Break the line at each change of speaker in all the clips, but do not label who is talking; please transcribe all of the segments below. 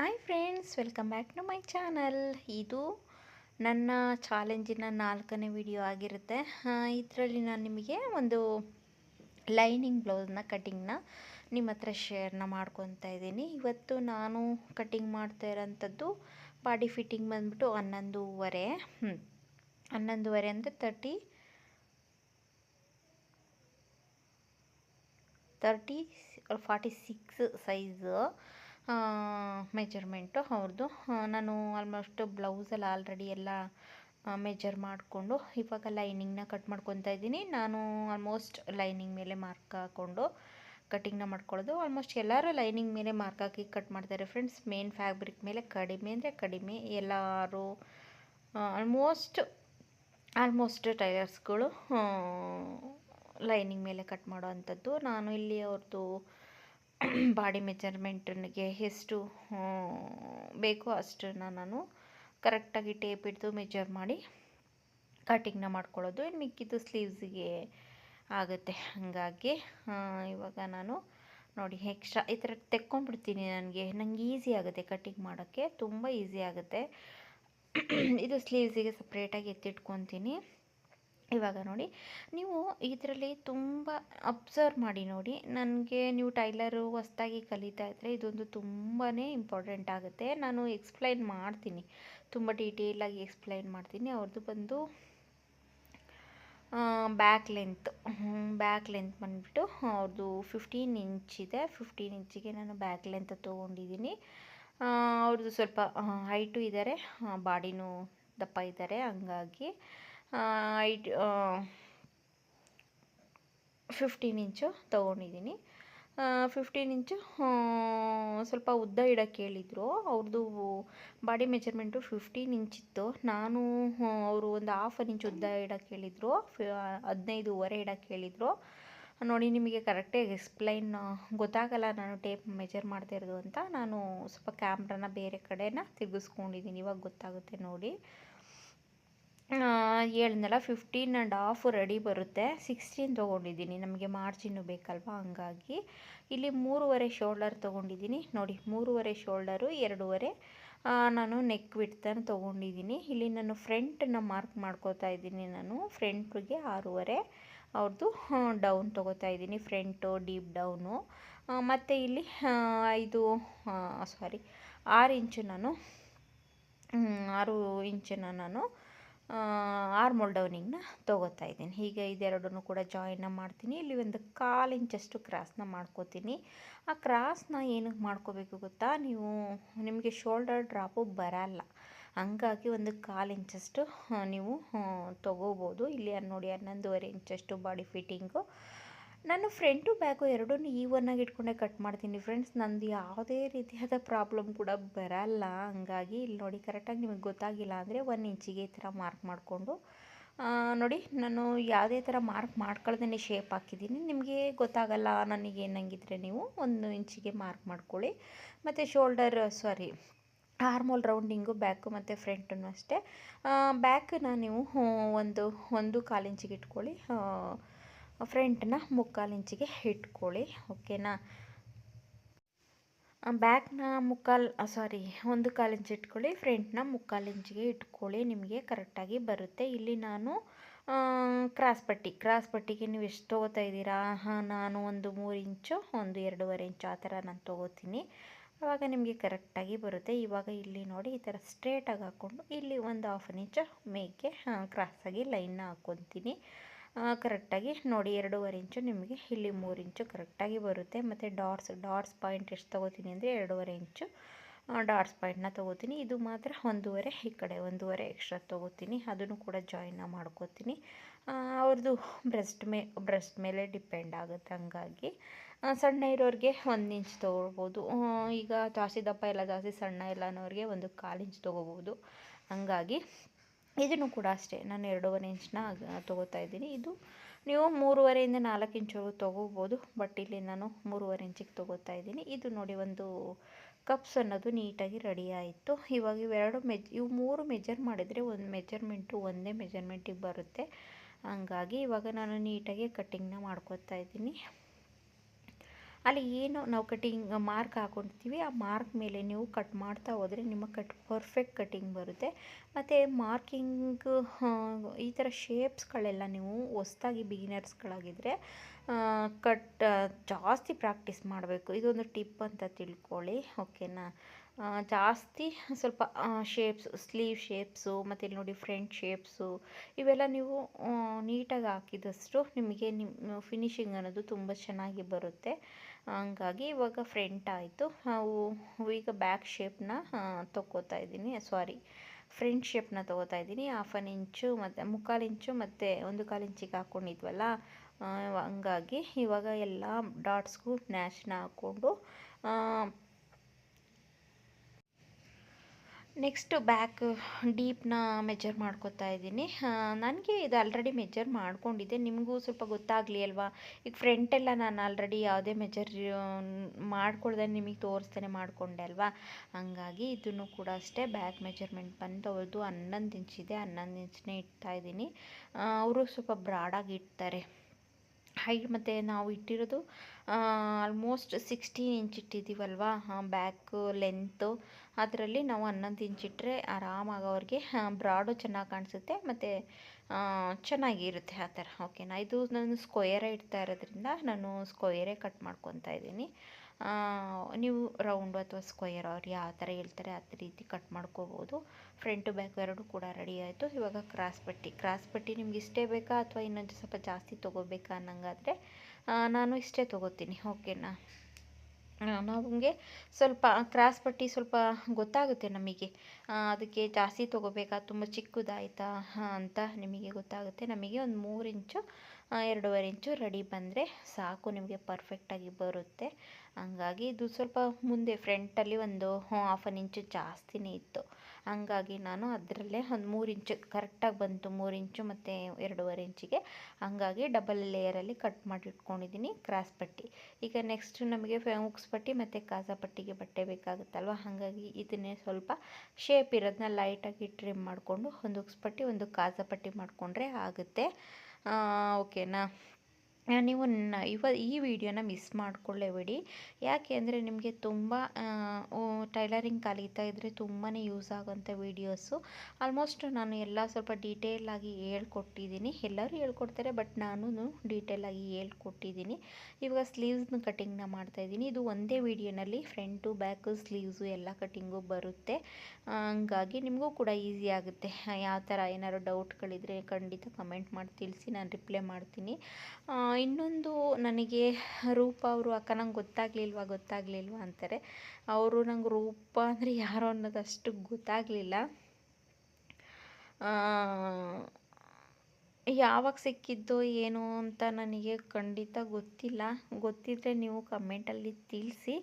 Hi friends welcome back to my channel ಇದು ನನ್ನ ಚಾಲೆಂಜಿನ ನಾಲ್ಕನೇ ವಿಡಿಯೋ ಆಗಿರುತ್ತೆ. ಇದರಲ್ಲಿ ನಾನು ನಿಮಗೆ ಒಂದು ಲೈನಿಂಗ್ ಬ್ಲೌಸ್ನ ಕಟ್ಟಿಂಗ್ನ ನಿಮ್ಮ ಹತ್ರ ಶೇರ್ನ ಮಾಡ್ಕೊತಾ ಇದ್ದೀನಿ. ಇವತ್ತು ನಾನು ಕಟ್ಟಿಂಗ್ ಮಾಡ್ತಾ ಇರೋಂಥದ್ದು ಬಾಡಿ ಫಿಟ್ಟಿಂಗ್ ಬಂದ್ಬಿಟ್ಟು ಹನ್ನೊಂದುವರೆ. ಹನ್ನೊಂದೂವರೆ ಅಂದರೆ thirty thirty forty six size measurement ಅವ್ರದ್ದು ನಾನು ಆಲ್ಮೋಸ್ಟ್ ಬ್ಲೌಸಲ್ಲಿ ಆಲ್ರೆಡಿ ಎಲ್ಲ ಮೆಜರ್ ಮಾಡಿಕೊಂಡು ಇವಾಗ ಲೈನಿಂಗ್ನ ಕಟ್ ಮಾಡ್ಕೊತಾ ಇದ್ದೀನಿ. ನಾನು ಆಲ್ಮೋಸ್ಟ್ ಲೈನಿಂಗ್ ಮೇಲೆ ಮಾರ್ಕ್ ಹಾಕ್ಕೊಂಡು ಕಟ್ಟಿಂಗ್ನ ಮಾಡ್ಕೊಳ್ಳೋದು. ಆಲ್ಮೋಸ್ಟ್ ಎಲ್ಲರೂ ಲೈನಿಂಗ್ ಮೇಲೆ ಮಾರ್ಕ್ ಹಾಕಿ ಕಟ್ ಮಾಡ್ತಾರೆ ಫ್ರೆಂಡ್ಸ್ ಮೇನ್ ಫ್ಯಾಬ್ರಿಕ್ ಮೇಲೆ ಕಡಿಮೆ ಅಂದರೆ ಕಡಿಮೆ. ಎಲ್ಲರೂ ಆಲ್ಮೋಸ್ಟ್ ಆಲ್ಮೋಸ್ಟ್ ಟೈಲರ್ಸ್ಗಳು ಲೈನಿಂಗ್ ಮೇಲೆ ಕಟ್ ಮಾಡೋ ಅಂಥದ್ದು. ನಾನು ಇಲ್ಲಿ ಅವ್ರದ್ದು ಬಾಡಿ ಮೆಜರ್ಮೆಂಟ್ನಿಗೆ ಎಷ್ಟು ಬೇಕೋ ಅಷ್ಟನ್ನು ನಾನು ಕರೆಕ್ಟಾಗಿ ಟೇಪ್ ಹಿಡಿದು ಮೆಜರ್ ಮಾಡಿ ಕಟಿಂಗ್ನ ಮಾಡ್ಕೊಳ್ಳೋದು. ಇನ್ನು ಮಿಕ್ಕಿದ್ದು ಸ್ಲೀವ್ಸಿಗೆ ಆಗುತ್ತೆ. ಹಾಗಾಗಿ ಇವಾಗ ನಾನು ನೋಡಿ ಎಕ್ಸ್ಟ್ರಾ ಈ ಥರ ತೆಕ್ಕೊಂಡ್ಬಿಡ್ತೀನಿ ನನಗೆ. ನನಗೆ ಈಸಿ ಆಗುತ್ತೆ ಕಟಿಂಗ್ ಮಾಡೋಕ್ಕೆ. ತುಂಬ ಈಸಿ ಆಗುತ್ತೆ. ಇದು ಸ್ಲೀವ್ಸಿಗೆ ಸಪ್ರೇಟಾಗಿ ಎತ್ತಿಟ್ಕೊತೀನಿ. ಇವಾಗ ನೋಡಿ, ನೀವು ಇದರಲ್ಲಿ ತುಂಬ ಅಬ್ಸರ್ವ್ ಮಾಡಿ ನೋಡಿ. ನನಗೆ ನೀವು ಟೈಲರು ಹೊಸ್ದಾಗಿ ಕಲಿತಾ ಇದ್ದರೆ ಇದೊಂದು ತುಂಬಾ ಇಂಪಾರ್ಟೆಂಟ್ ಆಗುತ್ತೆ. ನಾನು ಎಕ್ಸ್ಪ್ಲೈನ್ ಮಾಡ್ತೀನಿ. ತುಂಬ ಡೀಟೇಲಾಗಿ ಎಕ್ಸ್ಪ್ಲೈನ್ ಮಾಡ್ತೀನಿ. ಅವ್ರದ್ದು ಬಂದು ಬ್ಯಾಕ್ ಲೆಂತ್ ಬ್ಯಾಕ್ ಲೆಂತ್ ಬಂದುಬಿಟ್ಟು ಅವ್ರದ್ದು ಫಿಫ್ಟೀನ್ ಇಂಚ್ ಇದೆ. ಫಿಫ್ಟೀನ್ ಇಂಚಿಗೆ ನಾನು ಬ್ಯಾಕ್ ಲೆಂತ್ ತೊಗೊಂಡಿದ್ದೀನಿ. ಅವ್ರದ್ದು ಸ್ವಲ್ಪ ಹೈಟು ಇದ್ದಾರೆ ಬಾಡಿನೂ ದಪ್ಪ ಇದ್ದಾರೆ ಹಂಗಾಗಿ ಐಟ್ ಫಿಫ್ಟೀನ್ ಇಂಚು ತೊಗೊಂಡಿದ್ದೀನಿ. ಫಿಫ್ಟೀನ್ ಇಂಚು ಸ್ವಲ್ಪ ಉದ್ದ ಇಡೋಕ್ಕೆ ಹೇಳಿದರು. ಅವ್ರದ್ದು ಬಾಡಿ ಮೆಜರ್ಮೆಂಟು ಫಿಫ್ಟೀನ್ ಇಂಚ್ ಇತ್ತು ನಾನು ಅವರು ಒಂದು ಹಾಫ್ ಅನ್ ಇಂಚ್ ಉದ್ದ ಇಡೋಕ್ಕೆ ಹೇಳಿದರು. ಹದಿನೈದುವರೆ ಇಡೋಕ್ಕೆ ಹೇಳಿದರು. ನೋಡಿ, ನಿಮಗೆ ಕರೆಕ್ಟಾಗಿ ಎಕ್ಸ್ಪ್ಲೈನ್ ಗೊತ್ತಾಗಲ್ಲ ನಾನು ಟೇಪ್ ಮೆಜರ್ ಮಾಡ್ತಾ ಇರೋದು ಅಂತ. ನಾನು ಸ್ವಲ್ಪ ಕ್ಯಾಮ್ರಾನ ಬೇರೆ ಕಡೆನ ತಿರುಗಿಸ್ಕೊಂಡಿದ್ದೀನಿ ಇವಾಗ ಗೊತ್ತಾಗುತ್ತೆ ನೋಡಿ. ಹೇಳಿದ್ನಲ್ಲ ಫಿಫ್ಟೀನ್ ಆ್ಯಂಡ್ ಹಾಫ್ ರೆಡಿ ಬರುತ್ತೆ. ಸಿಕ್ಸ್ಟೀನ್ ತೊಗೊಂಡಿದ್ದೀನಿ. ನಮಗೆ ಮಾರ್ಜಿನ್ನು ಬೇಕಲ್ವಾ? ಹಂಗಾಗಿ ಇಲ್ಲಿ ಮೂರುವರೆ ಶೋಲ್ಡರ್ ತೊಗೊಂಡಿದ್ದೀನಿ. ನೋಡಿ, ಮೂರುವರೆ ಶೋಲ್ಡರು ಎರಡೂವರೆ ನಾನು ನೆಕ್ ಬಿಡ್ತಾನೆ ತೊಗೊಂಡಿದ್ದೀನಿ. ಇಲ್ಲಿ ನಾನು ಫ್ರಂಟನ್ನ ಮಾರ್ಕ್ ಮಾಡ್ಕೋತಾ ಇದ್ದೀನಿ ನಾನು. ಫ್ರಂಟ್ಗೆ ಆರೂವರೆ ಅವ್ರದ್ದು ಡೌನ್ ತೊಗೋತಾ ಇದ್ದೀನಿ. ಫ್ರಂಟು ಡೀಪ್ ಡೌನು ಮತ್ತು ಇಲ್ಲಿ ಐದು ಸಾರಿ ಆರು ಇಂಚು ನಾನು ಆರು ಇಂಚನ್ನು ನಾನು ಆರ್ಮೋಲ್ ಡೌನಿಂಗ್ನ ತೊಗೋತಾ ಇದ್ದೀನಿ. ಹೀಗೆ ಇದೆರಡನ್ನೂ ಕೂಡ ಜಾಯಿನ್ನ ಮಾಡ್ತೀನಿ. ಇಲ್ಲಿ ಒಂದು ಕಾಲು ಇಂಚಷ್ಟು ಕ್ರಾಸ್ನ ಮಾಡ್ಕೋತೀನಿ. ಆ ಕ್ರಾಸ್ನ ಏನಕ್ಕೆ ಮಾಡ್ಕೋಬೇಕು ಗೊತ್ತಾ? ನೀವು ನಿಮಗೆ ಶೋಲ್ಡರ್ ಡ್ರಾಪು ಬರಲ್ಲ. ಹಂಗಾಗಿ ಒಂದು ಕಾಲು ಇಂಚಷ್ಟು ನೀವು ತೊಗೋಬೋದು. ಇಲ್ಲಿ ನೋಡಿ ಹನ್ನೊಂದುವರೆ ಇಂಚಷ್ಟು ಬಾಡಿ ಫಿಟ್ಟಿಂಗು. ನಾನು ಫ್ರಂಟು ಬ್ಯಾಕು ಎರಡೂ ಈವನ್ನಾಗಿ ಇಟ್ಕೊಂಡೆ ಕಟ್ ಮಾಡ್ತೀನಿ ಫ್ರೆಂಡ್ಸ್ ನಂದು ಯಾವುದೇ ರೀತಿಯಾದ ಪ್ರಾಬ್ಲಮ್ ಕೂಡ ಬರಲ್ಲ. ಹಂಗಾಗಿ ಇಲ್ಲಿ ನೋಡಿ ಕರೆಕ್ಟಾಗಿ ನಿಮಗೆ ಗೊತ್ತಾಗಿಲ್ಲ ಅಂದರೆ ಒನ್ ಇಂಚಿಗೆ ಈ ಥರ ಮಾರ್ಕ್ ಮಾಡಿಕೊಂಡು ನೋಡಿ ನಾನು ಯಾವುದೇ ಥರ ಮಾರ್ಕ್ ಮಾಡ್ಕೊಳ್ದೇ ಶೇಪ್ ಹಾಕಿದ್ದೀನಿ. ನಿಮಗೆ ಗೊತ್ತಾಗಲ್ಲ ನನಗೆ ಏನಂಗಿದ್ರೆ ನೀವು ಒಂದು ಇಂಚಿಗೆ ಮಾರ್ಕ್ ಮಾಡ್ಕೊಳ್ಳಿ. ಮತ್ತು shoulder sorry armhole rounding back ಮತ್ತು ಫ್ರಂಟನ್ನು ಅಷ್ಟೇ. ಬ್ಯಾಕನ್ನ ನೀವು ಒಂದು ಒಂದು ಕಾಲು ಇಂಚಿಗೆ ಇಟ್ಕೊಳ್ಳಿ. ಫ್ರಂಟನ್ನ ಮುಕ್ಕಾಲು ಇಂಚಿಗೆ ಇಟ್ಕೊಳ್ಳಿ, ಓಕೆನಾ? ಬ್ಯಾಕ್ನ ಮುಕ್ಕಾಲು ಸಾರಿ, ಒಂದು ಕಾಲು ಇಂಚ್ ಇಟ್ಕೊಳ್ಳಿ, ಫ್ರಂಟ್ನ ಮುಕ್ಕಾಲು ಇಂಚಿಗೆ ಇಟ್ಕೊಳ್ಳಿ, ನಿಮಗೆ ಕರೆಕ್ಟಾಗಿ ಬರುತ್ತೆ. ಇಲ್ಲಿ ನಾನು ಕ್ರಾಸ್ ಪಟ್ಟಿ, ಕ್ರಾಸ್ ಪಟ್ಟಿಗೆ ನೀವು ಎಷ್ಟು ತೊಗೋತಾ ಇದ್ದೀರಾ? ಹಾಂ, ನಾನು ಒಂದು ಮೂರು ಇಂಚು, ಒಂದು ಎರಡೂವರೆ ಇಂಚು ಆ ಥರ ನಾನು ತೊಗೋತೀನಿ. ಆವಾಗ ನಿಮಗೆ ಕರೆಕ್ಟಾಗಿ ಬರುತ್ತೆ. ಇವಾಗ ಇಲ್ಲಿ ನೋಡಿ, ಈ ಥರ ಸ್ಟ್ರೇಟಾಗಿ ಹಾಕ್ಕೊಂಡು ಇಲ್ಲಿ ಒಂದು ಹಾಫ್ ಇಂಚು ಮೇಕೆ ಕ್ರಾಸಾಗಿ ಲೈನ್ನ ಹಾಕ್ಕೊತೀನಿ ಕರೆಕ್ಟಾಗಿ ನೋಡಿ, ಎರಡೂವರೆ ಇಂಚು ನಿಮಗೆ ಇಲ್ಲಿ ಮೂರು ಇಂಚು ಕರೆಕ್ಟಾಗಿ ಬರುತ್ತೆ. ಮತ್ತು ಡಾಟ್ಸ್ ಡಾಟ್ಸ್ ಪಾಯಿಂಟ್ ಎಷ್ಟು ತೊಗೋತೀನಿ ಅಂದರೆ ಎರಡೂವರೆ ಇಂಚು ಡಾಟ್ಸ್ ಪಾಯಿಂಟ್ನ ತೊಗೋತೀನಿ. ಇದು ಮಾತ್ರ ಒಂದೂವರೆ ಈ ಕಡೆ, ಒಂದೂವರೆ ಎಕ್ಸ್ಟ್ರಾ ತೊಗೋತೀನಿ. ಅದನ್ನು ಕೂಡ ಜಾಯಿನ್ನ ಮಾಡ್ಕೋತೀನಿ. ಅವ್ರದ್ದು ಬ್ರೆಸ್ಟ್ ಮೇ ಬ್ರೆಸ್ಟ್ ಮೇಲೆ ಡಿಪೆಂಡ್ ಆಗುತ್ತೆ ಹಂಗಾಗಿ. ಸಣ್ಣ ಇರೋರಿಗೆ ಒಂದು ಇಂಚ್ ತೊಗೊಳ್ಬೋದು ಈಗ ಜಾಸ್ತಿ ದಪ್ಪ ಇಲ್ಲ, ಜಾಸ್ತಿ ಸಣ್ಣ ಇಲ್ಲ ಅನ್ನೋರಿಗೆ ಒಂದು ಕಾಲು ಇಂಚ್ ತೊಗೋಬೋದು. ಹಂಗಾಗಿ ಇದನ್ನು ಕೂಡ ಅಷ್ಟೇ. ನಾನು ಎರಡೂವರೆ ಇಂಚನ್ನ ತೊಗೋತಾ ಇದ್ದೀನಿ. ಇದು ನೀವು ಮೂರುವರೆಯಿಂದ ನಾಲ್ಕು ಇಂಚು ತೊಗೋಬೋದು. ಬಟ್ ಇಲ್ಲಿ ನಾನು ಮೂರುವರೆ ಇಂಚಿಗೆ ತೊಗೋತಾ ಇದ್ದೀನಿ. ಇದು ನೋಡಿ ಒಂದು ಕಪ್ಸ್ ಅನ್ನೋದು ನೀಟಾಗಿ ರೆಡಿ ಆಯಿತು. ಇವಾಗ ಇವೆರಡು ಮೆಜ್, ಇವು ಮೂರು ಮೆಜರ್ ಮಾಡಿದರೆ ಒಂದು ಮೆಜರ್ಮೆಂಟು ಒಂದೇ ಮೆಜರ್ಮೆಂಟಿಗೆ ಬರುತ್ತೆ. ಹಂಗಾಗಿ ಇವಾಗ ನಾನು ನೀಟಾಗಿ ಕಟ್ಟಿಂಗ್ನ ಮಾಡ್ಕೋತಾ ಇದ್ದೀನಿ. ಅಲ್ಲಿ ಏನು ನಾವು ಕಟಿಂಗ್ ಮಾರ್ಕ್ ಹಾಕೊಂಡಿರ್ತೀವಿ ಆ ಮಾರ್ಕ್ ಮೇಲೆ ನೀವು ಕಟ್ ಮಾಡ್ತಾ ಹೋದರೆ ನಿಮ್ಮ ಕಟ್ ಪರ್ಫೆಕ್ಟ್ ಕಟಿಂಗ್ ಬರುತ್ತೆ. ಮತ್ತು ಮಾರ್ಕಿಂಗ್ ಈ ಥರ ಶೇಪ್ಸ್ಗಳೆಲ್ಲ ನೀವು ಹೊಸ್ದಾಗಿ ಬಿಗಿನರ್ಸ್ಗಳಾಗಿದ್ದರೆ ಕಟ್ ಜಾಸ್ತಿ ಪ್ರಾಕ್ಟೀಸ್ ಮಾಡಬೇಕು. ಇದೊಂದು ಟಿಪ್ ಅಂತ ತಿಳ್ಕೊಳ್ಳಿ ಓಕೆನಾ ಜಾಸ್ತಿ ಸ್ವಲ್ಪ ಶೇಪ್ಸ್ ಸ್ಲೀವ್ ಶೇಪ್ಸು ಮತ್ತು ಇಲ್ಲಿ ನೋಡಿ ಫ್ರಂಟ್ ಶೇಪ್ಸು ಇವೆಲ್ಲ ನೀವು ನೀಟಾಗಿ ಹಾಕಿದಷ್ಟು ನಿಮಗೆ ನಿಮ್ಮ ಫಿನಿಶಿಂಗ್ ಅನ್ನೋದು ತುಂಬ ಚೆನ್ನಾಗಿ ಬರುತ್ತೆ. ಹಂಗಾಗಿ ಇವಾಗ ಫ್ರಂಟ್ ಆಯಿತು. ನಾವು ಈಗ ಬ್ಯಾಕ್ ಶೇಪ್ನ ತೊಗೋತಾ ಇದ್ದೀನಿ. ಸಾರಿ ಫ್ರಂಟ್ ಶೇಪ್ನ ತೊಗೋತಾ ಇದ್ದೀನಿ. ಹಾಫ್ ಆನ್ ಇಂಚು ಮತ್ತು ಮುಕ್ಕಾಲು ಇಂಚು ಮತ್ತು ಒಂದು ಕಾಲು ಇಂಚಿಗೆ ಹಾಕ್ಕೊಂಡಿದ್ವಲ್ಲ ಹಂಗಾಗಿ ಇವಾಗ ಎಲ್ಲ ಡಾಟ್ಸ್ಗೂ ನ್ಯಾಶ್ನ ಹಾಕ್ಕೊಂಡು ನೆಕ್ಸ್ಟ್ ಬ್ಯಾಕ್ ಡೀಪ್ನ ಮೆಜರ್ ಮಾಡ್ಕೊತಾ ಇದ್ದೀನಿ. ನನಗೆ ಇದು ಆಲ್ರೆಡಿ ಮೆಜರ್ ಮಾಡ್ಕೊಂಡಿದ್ದೆ. ನಿಮಗೂ ಸ್ವಲ್ಪ ಗೊತ್ತಾಗಲಿ ಅಲ್ವಾ? ಈಗ ಫ್ರಂಟೆಲ್ಲ ನಾನು ಆಲ್ರೆಡಿ ಯಾವುದೇ ಮೆಜರ್ ಮಾಡ್ಕೊಳ್ದೆ, ನಿಮಗೆ ತೋರಿಸ್ತಾನೆ ಮಾಡಿಕೊಂಡೆ ಅಲ್ವಾ? ಹಂಗಾಗಿ ಇದನ್ನು ಕೂಡ ಅಷ್ಟೇ ಬ್ಯಾಕ್ ಮೆಜರ್ಮೆಂಟ್ ಬಂದು ಅವ್ರದ್ದು ಹನ್ನೊಂದು ಇಂಚಿದೆ ಹನ್ನೊಂದು ಇಂಚನ್ನೇ ಇಡ್ತಾ ಇದ್ದೀನಿ. ಅವರು ಸ್ವಲ್ಪ ಬ್ರಾಡಾಗಿ ಇಡ್ತಾರೆ ಹೈಟ್ ಮತ್ತು ನಾವು ಇಟ್ಟಿರೋದು ಆಲ್ಮೋಸ್ಟ್ ಸಿಕ್ಸ್ಟೀನ್ ಇಂಚ್ ಇಟ್ಟಿದ್ದೀವಲ್ವಾ? ಬ್ಯಾಕ್ ಲೆಂತು ಅದರಲ್ಲಿ ನಾವು ಹನ್ನೊಂದು ಇಂಚ್ ಇಟ್ಟರೆ ಆರಾಮಾಗಿ ಅವ್ರಿಗೆ ಬ್ರಾಡು ಚೆನ್ನಾಗಿ ಕಾಣಿಸುತ್ತೆ, ಮತ್ತು ಚೆನ್ನಾಗಿರುತ್ತೆ ಆ ಥರ. ಓಕೆನಾ? ಇದು ನಾನು ಸ್ಕ್ವಯರೇ ಇಡ್ತಾ ಇರೋದ್ರಿಂದ ನಾನು ಸ್ಕ್ವಯರೇ ಕಟ್ ಮಾಡ್ಕೊತಾ ಇದ್ದೀನಿ. ನೀವು ರೌಂಡು ಅಥವಾ ಸ್ಕ್ವಯರ್ ಅವ್ರು ಯಾವ ಥರ ಹೇಳ್ತಾರೆ ಆ ರೀತಿ ಕಟ್ ಮಾಡ್ಕೋಬೋದು. ಫ್ರಂಟು ಬ್ಯಾಕ್ ಎರಡು ಕೂಡ ರೆಡಿ ಆಯಿತು. ಇವಾಗ ಕ್ರಾಸ್ ಪಟ್ಟಿ. ಕ್ರಾಸ್ ಪಟ್ಟಿ ನಿಮ್ಗೆ ಇಷ್ಟೇ ಬೇಕಾ ಅಥವಾ ಇನ್ನೊಂದು ಸ್ವಲ್ಪ ಜಾಸ್ತಿ ತೊಗೋಬೇಕಾ ಅನ್ನಂಗಾದರೆ ನಾನು ಇಷ್ಟೇ ತೊಗೋತೀನಿ. ಓಕೆನಾ? ನಮಗೆ ಸ್ವಲ್ಪ ಕ್ರಾಸ್ ಪಟ್ಟಿ ಸ್ವಲ್ಪ ಗೊತ್ತಾಗುತ್ತೆ ನಮಗೆ. ಅದಕ್ಕೆ ಜಾಸ್ತಿ ತೊಗೋಬೇಕಾ, ತುಂಬ ಚಿಕ್ಕದಾಯ್ತಾ ಅಂತ ನಿಮಗೆ ಗೊತ್ತಾಗುತ್ತೆ. ನಮಗೆ ಒಂದು ಮೂರು ಇಂಚು ಎರಡೂವರೆ ಇಂಚು ರೆಡಿ ಬಂದರೆ ಸಾಕು, ನಿಮಗೆ ಪರ್ಫೆಕ್ಟಾಗಿ ಬರುತ್ತೆ. ಹಂಗಾಗಿ ಇದು ಸ್ವಲ್ಪ ಮುಂದೆ ಫ್ರಂಟಲ್ಲಿ ಒಂದು ಹಾಫ್ ಆನ್ ಇಂಚು ಜಾಸ್ತಿನೇ ಇತ್ತು. ಹಂಗಾಗಿ ನಾನು ಅದರಲ್ಲೇ ಒಂದು ಮೂರು ಇಂಚು, ಕರೆಕ್ಟಾಗಿ ಬಂತು ಮೂರು ಇಂಚು ಮತ್ತು ಎರಡೂವರೆ ಇಂಚಿಗೆ. ಹಂಗಾಗಿ ಡಬಲ್ ಲೇಯರಲ್ಲಿ ಕಟ್ ಮಾಡಿ ಇಟ್ಕೊಂಡಿದ್ದೀನಿ ಕ್ರಾಸ್ ಪಟ್ಟಿ. ಈಗ ನೆಕ್ಸ್ಟ್ ನಮಗೆ ಹುಕ್ಸ್ ಪಟ್ಟಿ ಮತ್ತು ಕಾಜಾ ಪಟ್ಟಿಗೆ ಬಟ್ಟೆ ಬೇಕಾಗುತ್ತಲ್ವ? ಹಾಗಾಗಿ ಇದನ್ನೇ ಸ್ವಲ್ಪ ಶೇಪ್ ಇರೋದನ್ನ ಲೈಟಾಗಿ ಟ್ರಿಮ್ ಮಾಡಿಕೊಂಡು ಒಂದು ಉಕ್ಸ್ ಪಟ್ಟಿ, ಒಂದು ಕಾಜಾ ಪಟ್ಟಿ ಮಾಡಿಕೊಂಡ್ರೆ ಆಗುತ್ತೆ. ಓಕೆನಾ ನೀವು ಇವ, ಈ ವಿಡಿಯೋನ ಮಿಸ್ ಮಾಡಿಕೊಳ್ಳೇಬೇಡಿ. ಯಾಕೆ ಅಂದರೆ ನಿಮಗೆ ತುಂಬ ಟೈಲರಿಂಗ್ ಕಲಿತಾ ಇದ್ದರೆ ತುಂಬಾ ಯೂಸ್ ಆಗೋಂಥ ವೀಡಿಯೋಸು. ಆಲ್ಮೋಸ್ಟ್ ನಾನು ಎಲ್ಲ ಸ್ವಲ್ಪ ಡೀಟೇಲಾಗಿ ಹೇಳ್ಕೊಟ್ಟಿದ್ದೀನಿ. ಎಲ್ಲರೂ ಹೇಳ್ಕೊಡ್ತಾರೆ, ಬಟ್ ನಾನು ಡೀಟೇಲಾಗಿ ಹೇಳ್ಕೊಟ್ಟಿದ್ದೀನಿ. ಇವಾಗ ಸ್ಲೀವ್ಸ್ನ ಕಟಿಂಗ್ನ ಮಾಡ್ತಾಯಿದ್ದೀನಿ ಇದು ಒಂದೇ ವಿಡಿಯೋನಲ್ಲಿ ಫ್ರಂಟು ಬ್ಯಾಕು ಸ್ಲೀವ್ಸು ಎಲ್ಲ ಕಟಿಂಗು ಬರುತ್ತೆ. ಹಂಗಾಗಿ ನಿಮಗೂ ಕೂಡ ಈಸಿ ಆಗುತ್ತೆ. ಯಾವ ಥರ ಏನಾದ್ರು ಡೌಟ್ಗಳಿದ್ರೆ ಖಂಡಿತ ಕಮೆಂಟ್ ಮಾಡಿ ತಿಳಿಸಿ, ನಾನು ರಿಪ್ಲೈ ಮಾಡ್ತೀನಿ. ಇನ್ನೊಂದು ನನಗೆ ರೂಪ ಅವರು ಅಕ್ಕ ನಂಗೆ ಗೊತ್ತಾಗಲಿಲ್ವ ಗೊತ್ತಾಗಲಿಲ್ವ ಅಂತಾರೆ. ಅವರು ನಂಗೆ ರೂಪ ಅಂದರೆ ಯಾರು ಅನ್ನೋದು ಅಷ್ಟು ಗೊತ್ತಾಗಲಿಲ್ಲ ಯಾವಾಗ ಸಿಕ್ಕಿದ್ದೋ ಏನು ಅಂತ ನನಗೆ ಖಂಡಿತ ಗೊತ್ತಿಲ್ಲ. ಗೊತ್ತಿದ್ದರೆ ನೀವು ಕಮೆಂಟಲ್ಲಿ ತಿಳಿಸಿ.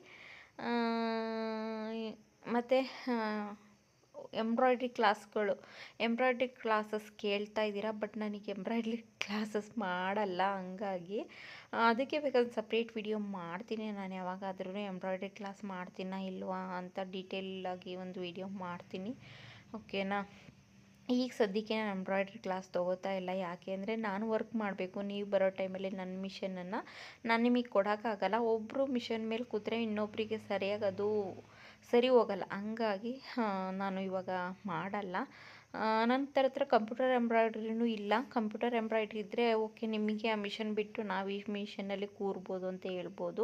ಮತ್ತು ಎಂಬ್ರಾಯ್ಡ್ರಿ ಕ್ಲಾಸ್ಗಳು ಎಂಬ್ರಾಯ್ಡ್ರಿ ಕ್ಲಾಸಸ್ ಕೇಳ್ತಾ ಇದ್ದೀರಾ ಬಟ್ ನನಗೆ ಎಂಬ್ರಾಯ್ಡ್ರಿ ಕ್ಲಾಸಸ್ ಮಾಡಲ್ಲ ಹಂಗಾಗಿ. ಅದಕ್ಕೆ ಬೇಕಾದ್ರೆ ಸಪ್ರೇಟ್ ವಿಡಿಯೋ ಮಾಡ್ತೀನಿ. ನಾನು ಯಾವಾಗಾದ್ರೂ ಎಂಬ್ರಾಯ್ಡ್ರಿ ಕ್ಲಾಸ್ ಮಾಡ್ತೀನಾ ಇಲ್ವಾ ಅಂತ ಡೀಟೇಲಾಗಿ ಒಂದು ವಿಡಿಯೋ ಮಾಡ್ತೀನಿ. ಓಕೆನಾ ಈಗ ಸದ್ಯಕ್ಕೆ ನಾನು ಎಂಬ್ರಾಯ್ಡ್ರಿ ಕ್ಲಾಸ್ ತೊಗೋತಾ ಇಲ್ಲ. ಯಾಕೆ ಅಂದರೆ ನಾನು ವರ್ಕ್ ಮಾಡಬೇಕು. ನೀವು ಬರೋ ಟೈಮಲ್ಲಿ ನನ್ನ ಮಿಷನನ್ನು ನಾನು ನಿಮಗೆ ಕೊಡೋಕ್ಕಾಗಲ್ಲ. ಒಬ್ಬರು ಮಿಷನ್ ಮೇಲೆ ಕೂತ್ರೆ ಇನ್ನೊಬ್ಬರಿಗೆ ಸರಿಯಾಗಿ ಅದು ಸರಿ ಹೋಗಲ್ಲ. ಹಂಗಾಗಿ ನಾನು ಇವಾಗ ಮಾಡಲ್ಲ. ನನ್ನ ಹತ್ರ ಕಂಪ್ಯೂಟರ್ ಎಂಬ್ರಾಯ್ಡ್ರಿನೂ ಇಲ್ಲ. ಕಂಪ್ಯೂಟರ್ ಎಂಬ್ರಾಯ್ಡ್ರಿ ಇದ್ದರೆ ಓಕೆ, ನಿಮಗೆ ಆ ಮಿಷನ್ ಬಿಟ್ಟು ನಾವು ಈ ಮಿಷನಲ್ಲಿ ಕೂರ್ಬೋದು ಅಂತ ಹೇಳ್ಬೋದು.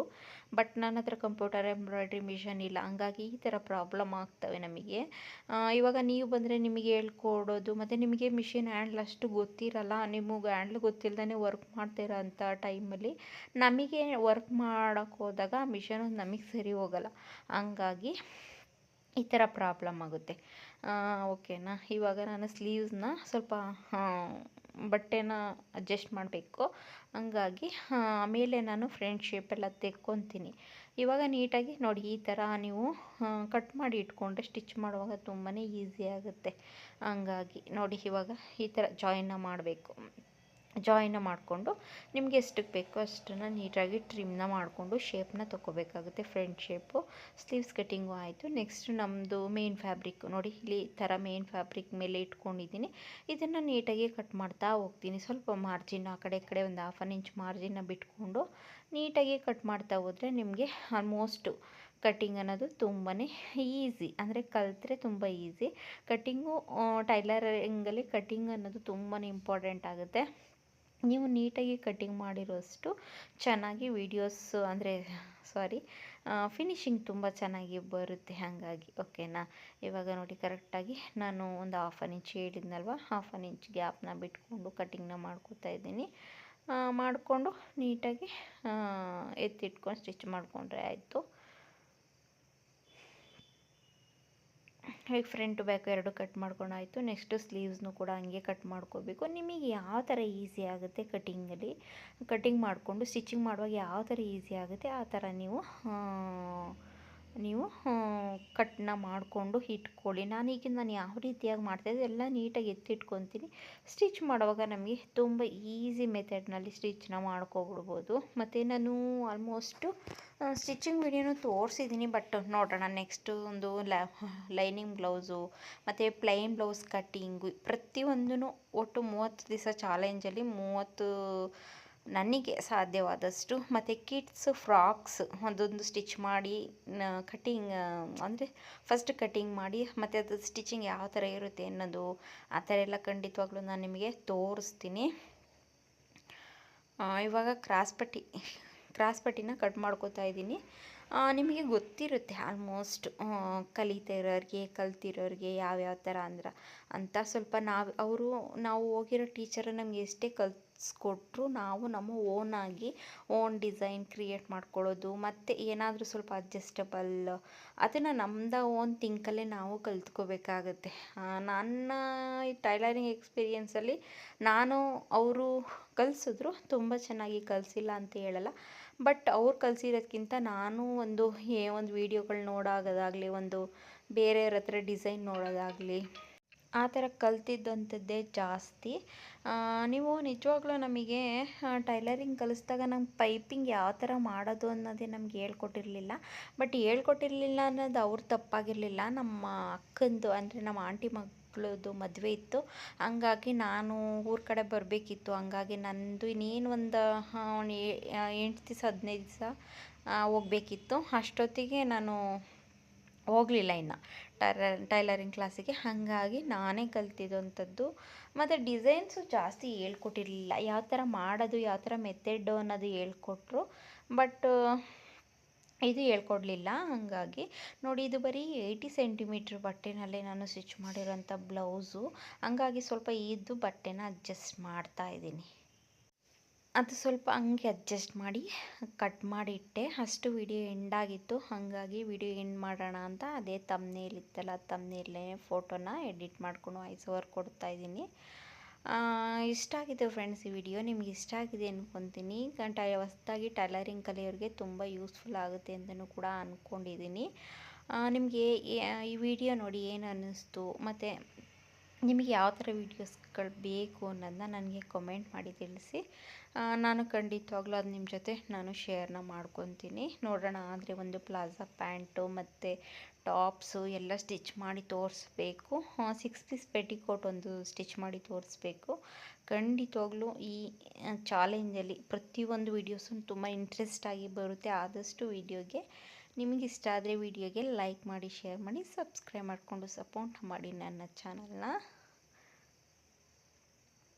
ಬಟ್ ನನ್ನ ಹತ್ರ ಕಂಪ್ಯೂಟರ್ ಎಂಬ್ರಾಯ್ಡ್ರಿ ಮಿಷನ್ ಇಲ್ಲ. ಹಂಗಾಗಿ ಈ ಥರ ಪ್ರಾಬ್ಲಮ್ ಆಗ್ತವೆ ನಮಗೆ. ಇವಾಗ ನೀವು ಬಂದರೆ ನಿಮಗೆ ಹೇಳ್ಕೊಡೋದು, ಮತ್ತು ನಿಮಗೆ ಮಿಷಿನ್ ಹ್ಯಾಂಡ್ಲ್ ಅಷ್ಟು ಗೊತ್ತಿರಲ್ಲ. ನಿಮಗೆ ಹ್ಯಾಂಡ್ಲ್ ಗೊತ್ತಿಲ್ಲದೇ ವರ್ಕ್ ಮಾಡ್ತಿರೋ ಅಂಥ ಟೈಮಲ್ಲಿ ನಮಗೆ ವರ್ಕ್ ಮಾಡೋಕ್ಕೆ ಹೋದಾಗ ಮಿಷನ್ ನಮಗೆ ಸರಿ ಹೋಗಲ್ಲ. ಹಂಗಾಗಿ ಈ ಥರ ಪ್ರಾಬ್ಲಮ್ ಆಗುತ್ತೆ. ಓಕೆನಾ ಇವಾಗ ನಾನು ಸ್ಲೀವ್ಸ್ನ ಸ್ವಲ್ಪ ಬಟ್ಟೆನ ಅಡ್ಜಸ್ಟ್ ಮಾಡಬೇಕು. ಹಂಗಾಗಿ ಆಮೇಲೆ ನಾನು ನಾನು ಶೇಪ್ ಎಲ್ಲ ತೆಕ್ಕೊತೀನಿ. ಇವಾಗ ನೀಟಾಗಿ ನೋಡಿ, ಈ ಥರ ನೀವು ಕಟ್ ಮಾಡಿ ಇಟ್ಕೊಂಡ್ರೆ ಸ್ಟಿಚ್ ಮಾಡುವಾಗ ತುಂಬಾ ಈಸಿ ಆಗುತ್ತೆ. ಹಂಗಾಗಿ ನೋಡಿ, ಇವಾಗ ಈ ಥರ ಜಾಯಿನ್ನ ಮಾಡಬೇಕು. ಜಾಯಿನ ಮಾಡಿಕೊಂಡು ನಿಮಗೆ ಎಷ್ಟಕ್ಕೆ ಬೇಕೋ ಅಷ್ಟನ್ನು ನೀಟಾಗಿ ಟ್ರಿಮ್ನ ಮಾಡಿಕೊಂಡು ಶೇಪ್ನ ತೊಗೋಬೇಕಾಗುತ್ತೆ ಫ್ರಂಟ್ ಶೇಪು, ಸ್ಲೀವ್ಸ್ ಕಟ್ಟಿಂಗು ಆಯಿತು. ನೆಕ್ಸ್ಟ್ ನಮ್ಮದು ಮೇನ್ ಫ್ಯಾಬ್ರಿಕ್, ನೋಡಿ ಇಲ್ಲಿ ಈ ಥರ ಮೇನ್ ಫ್ಯಾಬ್ರಿಕ್ ಮೇಲೆ ಇಟ್ಕೊಂಡಿದ್ದೀನಿ. ಇದನ್ನು ನೀಟಾಗಿ ಕಟ್ ಮಾಡ್ತಾ ಹೋಗ್ತೀನಿ. ಸ್ವಲ್ಪ ಮಾರ್ಜಿನ್, ಆ ಕಡೆ ಈ ಕಡೆ ಒಂದು ಹಾಫ್ ಆನ್ ಇಂಚ್ ಮಾರ್ಜಿನ್ನ ಬಿಟ್ಕೊಂಡು ನೀಟಾಗಿ ಕಟ್ ಮಾಡ್ತಾ ಹೋದರೆ ನಿಮಗೆ ಆಲ್ಮೋಸ್ಟು ಕಟ್ಟಿಂಗ್ ಅನ್ನೋದು ತುಂಬಾ ಈಸಿ ಅಂದರೆ ಕಲಿತ್ರೆ ತುಂಬ ಈಸಿ ಕಟ್ಟಿಂಗು ಟೈಲರಿಂಗಲ್ಲಿ ಕಟ್ಟಿಂಗ್ ಅನ್ನೋದು ತುಂಬಾ ಇಂಪಾರ್ಟೆಂಟ್ ಆಗುತ್ತೆ. ನೀವು ನೀಟಾಗಿ ಕಟ್ಟಿಂಗ್ ಮಾಡಿರೋಷ್ಟು ಚೆನ್ನಾಗಿ ವೀಡಿಯೋಸ್, ಅಂದರೆ, ಸಾರಿ ಫಿನಿಶಿಂಗ್ ತುಂಬ ಚೆನ್ನಾಗಿ ಬರುತ್ತೆ ಹಾಗಾಗಿ, ಓಕೆನಾ? ಇವಾಗ ನೋಡಿ, ಕರೆಕ್ಟಾಗಿ ನಾನು ಒಂದು ಹಾಫ್ ಆನ್ ಇಂಚ್ ಹೇಳಿದ್ನಲ್ವ? ಹಾಫ್ ಆನ್ ಇಂಚ್ ಗ್ಯಾಪ್ನ ಬಿಟ್ಕೊಂಡು ಕಟ್ಟಿಂಗ್ನ ಮಾಡ್ಕೋತಾ ಇದ್ದೀನಿ. ಮಾಡಿಕೊಂಡು ನೀಟಾಗಿ ಎತ್ತಿಟ್ಕೊಂಡು ಸ್ಟಿಚ್ ಮಾಡಿಕೊಂಡ್ರೆ ಆಯಿತು. ಹೇಗೆ ಫ್ರಂಟ್ ಬ್ಯಾಕ್ ಎರಡು ಕಟ್ ಮಾಡ್ಕೊಂಡಾಯಿತು ನೆಕ್ಸ್ಟ್ ಸ್ಲೀವ್ಸ್ನು ಕೂಡ ಹಂಗೆ ಕಟ್ ಮಾಡ್ಕೋಬೇಕು. ನಿಮಗೆ ಯಾವ ಥರ ಈಸಿ ಆಗುತ್ತೆ ಕಟಿಂಗಲ್ಲಿ ಕಟಿಂಗ್ ಮಾಡಿಕೊಂಡು ಸ್ಟಿಚಿಂಗ್ ಮಾಡುವಾಗ ಯಾವ ಥರ ಈಸಿ ಆಗುತ್ತೆ? ಆ ಥರ ನೀವು ನೀವು ಕಟ್ನ ಮಾಡಿಕೊಂಡು ಇಟ್ಕೊಳ್ಳಿ. ನಾನೀಗ ನಾನು ಯಾವ ರೀತಿಯಾಗಿ ಮಾಡ್ತಾಯಿದ್ದೆ ಎಲ್ಲ ನೀಟಾಗಿ ಎತ್ತಿಟ್ಕೊತೀನಿ. ಸ್ಟಿಚ್ ಮಾಡುವಾಗ ನಮಗೆ ತುಂಬ ಈಸಿ ಮೆಥಡ್ನಲ್ಲಿ ಸ್ಟಿಚ್ನ ಮಾಡ್ಕೊಬಿಡ್ಬೋದು. ಮತ್ತು ನಾನು ಆಲ್ಮೋಸ್ಟು ಸ್ಟಿಚಿಂಗ್ ವಿಡಿಯೋನು ತೋರಿಸಿದ್ದೀನಿ ಬಟ್ ನೋಡೋಣ ನೆಕ್ಸ್ಟು ಒಂದು ಲೈನಿಂಗ್ ಬ್ಲೌಸು, ಮತ್ತು ಪ್ಲೈನ್ ಬ್ಲೌಸ್ ಕಟ್ಟಿಂಗು ಪ್ರತಿಯೊಂದೂ ಒಟ್ಟು ಮೂವತ್ತು ದಿವಸ ಚಾಲೆಂಜಲ್ಲಿ ಮೂವತ್ತು ನನಗೆ ಸಾಧ್ಯವಾದಷ್ಟು, ಮತ್ತು ಕಿಡ್ಸ್ ಫ್ರಾಕ್ಸ್ ಒಂದೊಂದು ಸ್ಟಿಚ್ ಮಾಡಿ ಕಟ್ಟಿಂಗ್ ಅಂದರೆ ಫಸ್ಟ್ ಕಟ್ಟಿಂಗ್ ಮಾಡಿ, ಮತ್ತು ಅದು ಸ್ಟಿಚಿಂಗ್ ಯಾವ ಥರ ಇರುತ್ತೆ ಅನ್ನೋದು ಆ ಥರ ಎಲ್ಲ ಖಂಡಿತವಾಗ್ಲೂ ನಾನು ನಿಮಗೆ ತೋರಿಸ್ತೀನಿ. ಇವಾಗ ಕ್ರಾಸ್ ಪಟ್ಟಿ, ಕ್ರಾಸ್ ಪಟ್ಟಿನ ಕಟ್ ಮಾಡ್ಕೋತಾ ಇದ್ದೀನಿ. ನಿಮಗೆ ಗೊತ್ತಿರುತ್ತೆ ಆಲ್ಮೋಸ್ಟ್ ಕಲಿತಾ ಇರೋರಿಗೆ ಕಲ್ತಿರೋರಿಗೆ ಯಾವ್ಯಾವ ಥರ ಅಂದ್ರೆ, ಅಂತ ಸ್ವಲ್ಪ ನಾವು, ಅವರು, ನಾವು ಹೋಗಿರೋ ಟೀಚರ್ ನಮಗೆ ಎಷ್ಟೇ ಕಲಿಸ್ಕೊಟ್ರು ನಾವು ನಮ್ಮ ಓನಾಗಿ ಓನ್ ಡಿಸೈನ್ ಕ್ರಿಯೇಟ್ ಮಾಡ್ಕೊಳ್ಳೋದು, ಮತ್ತು ಏನಾದರೂ ಸ್ವಲ್ಪ ಅಡ್ಜಸ್ಟಬಲ್ ಅದನ್ನು ನಮ್ಮದ ಓನ್ ತಿಂಕಲ್ಲೇ ನಾವು ಕಲ್ತ್ಕೋಬೇಕಾಗತ್ತೆ. ನನ್ನ ಟೈಲರಿಂಗ್ ಎಕ್ಸ್ಪೀರಿಯೆನ್ಸಲ್ಲಿ ನಾನು ಅವರು ಕಲಿಸಿದ್ರು, ತುಂಬ ಚೆನ್ನಾಗಿ ಕಲಿಸಿಲ್ಲ ಅಂತ ಹೇಳಲ್ಲ. ಬಟ್ ಅವ್ರು ಕಲಿಸಿರೋದ್ಕಿಂತ ನಾನು ಒಂದು, ಏ, ಒಂದು ವೀಡಿಯೋಗಳು ನೋಡೋದಾಗಲಿ, ಒಂದು ಬೇರೆಯವ್ರ ಹತ್ರ ಡಿಸೈನ್ ನೋಡೋದಾಗಲಿ ಆ ಥರ ಕಲ್ತಿದ್ದಂಥದ್ದೇ ಜಾಸ್ತಿ. ನೀವು ನಿಜವಾಗ್ಲೂ ನಮಗೆ ಟೈಲರಿಂಗ್ ಕಲಿಸ್ದಾಗ ನಮ್ಗೆ ಪೈಪಿಂಗ್ ಯಾವ ಥರ ಮಾಡೋದು ಅನ್ನೋದೇ ನಮ್ಗೆ ಹೇಳ್ಕೊಟ್ಟಿರಲಿಲ್ಲ. ಬಟ್ ಹೇಳ್ಕೊಟ್ಟಿರಲಿಲ್ಲ ಅನ್ನೋದು ಅವ್ರ ತಪ್ಪಾಗಿರಲಿಲ್ಲ. ನಮ್ಮ ಅಕ್ಕಂದು ಅಂದರೆ ನಮ್ಮ ಆಂಟಿ ಮಕ್ಕಳದ್ದು ಮದುವೆ ಇತ್ತು. ಹಂಗಾಗಿ ನಾನು ಊರ ಕಡೆ ಬರಬೇಕಿತ್ತು. ಹಂಗಾಗಿ ನಂದು ಇನ್ನೇನು ಒಂದು ಎಂಟು ದಿವಸ, ಹದಿನೈದು ದಿವಸ ಹೋಗ್ಬೇಕಿತ್ತು. ಅಷ್ಟೊತ್ತಿಗೆ ನಾನು ಹೋಗಲಿಲ್ಲ ಇನ್ನು. ಟೈಲರ್ ಟೈಲರಿಂಗ್ ಕ್ಲಾಸಿಗೆ, ಹಾಗಾಗಿ ನಾನೇ ಕಲ್ತಿದ್ದಂಥದ್ದು ಮತ್ತು ಡಿಸೈನ್ಸು ಜಾಸ್ತಿ ಹೇಳ್ಕೊಟ್ಟಿರಲಿಲ್ಲ. ಯಾವ ಥರ ಮಾಡೋದು, ಯಾವ ಥರ ಮೆಥೆಡ್ಡು ಅನ್ನೋದು ಹೇಳ್ಕೊಟ್ರು. ಬಟ್ ಇದು ಹೇಳ್ಕೊಡ್ಲಿಲ್ಲ. ಹಾಗಾಗಿ ನೋಡಿ, ಇದು ಬರೀ ಏಯ್ಟಿ ಸೆಂಟಿಮೀಟ್ರ್ ಬಟ್ಟೆನಲ್ಲೇ ನಾನು ಸ್ಟಿಚ್ ಮಾಡಿರೋಂಥ ಬ್ಲೌಸು. ಹಂಗಾಗಿ ಸ್ವಲ್ಪ ಇದು ಬಟ್ಟೆನ ಅಡ್ಜಸ್ಟ್ ಮಾಡ್ತಾ ಇದ್ದೀನಿ. ಅದು ಸ್ವಲ್ಪ ಹಂಗೆ ಅಡ್ಜಸ್ಟ್ ಮಾಡಿ ಕಟ್ ಮಾಡಿಟ್ಟೆ. ಅಷ್ಟು ವಿಡಿಯೋ ಎಂಡಾಗಿತ್ತು ಹಾಗಾಗಿ ವಿಡಿಯೋ ಎಂಡ್ ಮಾಡೋಣ ಅಂತ ಅದೇ ತಮ್ನೇಲ್ ಇತ್ತಲ್ಲ ತಮ್ನೇಲೇ ಫೋಟೋನ ಎಡಿಟ್ ಮಾಡ್ಕೊಂಡು ವಾಯ್ಸ್ ಓವರ್ ಕೊಡ್ತಾ ಇದ್ದೀನಿ. ಇಷ್ಟ ಆಗಿದೆ ಫ್ರೆಂಡ್ಸ್ ಈ ವಿಡಿಯೋ ನಿಮ್ಗೆ ಇಷ್ಟ ಆಗಿದೆ ಅಂದ್ಕೊತೀನಿ ಟೈ, ಹೊಸ್ದಾಗಿ ಟೈಲರಿಂಗ್ ಕಲಿಯೋರಿಗೆ ತುಂಬ ಯೂಸ್ಫುಲ್ ಆಗುತ್ತೆ ಅಂತಲೂ ಕೂಡ ಅಂದ್ಕೊಂಡಿದ್ದೀನಿ ನಿಮಗೆ ಈ ವಿಡಿಯೋ ನೋಡಿ ಏನು ಅನ್ನಿಸ್ತು? ಮತ್ತು ನಿಮಗೆ ಯಾವ ಥರ ವೀಡಿಯೋಸ್ಗಳು ಬೇಕು ಅನ್ನೋದನ್ನ ನನಗೆ ಕಮೆಂಟ್ ಮಾಡಿ ತಿಳಿಸಿ. ನಾನು ಖಂಡಿತವಾಗ್ಲೂ ಅದು ನಿಮ್ಮ ಜೊತೆ ನಾನು ಶೇರ್ನ ಮಾಡ್ಕೊತೀನಿ. ನೋಡೋಣ, ಆದರೆ ಒಂದು ಪ್ಲಾಜಾ ಪ್ಯಾಂಟು ಮತ್ತು ಟಾಪ್ಸು ಎಲ್ಲ ಸ್ಟಿಚ್ ಮಾಡಿ ತೋರಿಸ್ಬೇಕು. ಸಿಕ್ಸ್ ಪೀಸ್ ಪೆಟಿಕೋಟ್ ಒಂದು ಸ್ಟಿಚ್ ಮಾಡಿ ತೋರಿಸ್ಬೇಕು. ಖಂಡಿತವಾಗ್ಲೂ ಈ ಚಾಲೆಂಜಲ್ಲಿ ಪ್ರತಿಯೊಂದು ವೀಡಿಯೋಸು ತುಂಬ ಇಂಟ್ರೆಸ್ಟಾಗಿ ಬರುತ್ತೆ. ಆದಷ್ಟು ವೀಡಿಯೋಗೆ ನಿಮಗೆ ಇಷ್ಟ ಆದರೆ ವಿಡಿಯೋಗೆ ಲೈಕ್ ಮಾಡಿ ಶೇರ್ ಮಾಡಿ ಸಬ್ಸ್ಕ್ರೈಬ್ ಮಾಡಿಕೊಂಡು ಸಪೋರ್ಟ್ ಮಾಡಿ ನನ್ನ ಚಾನಲ್ನ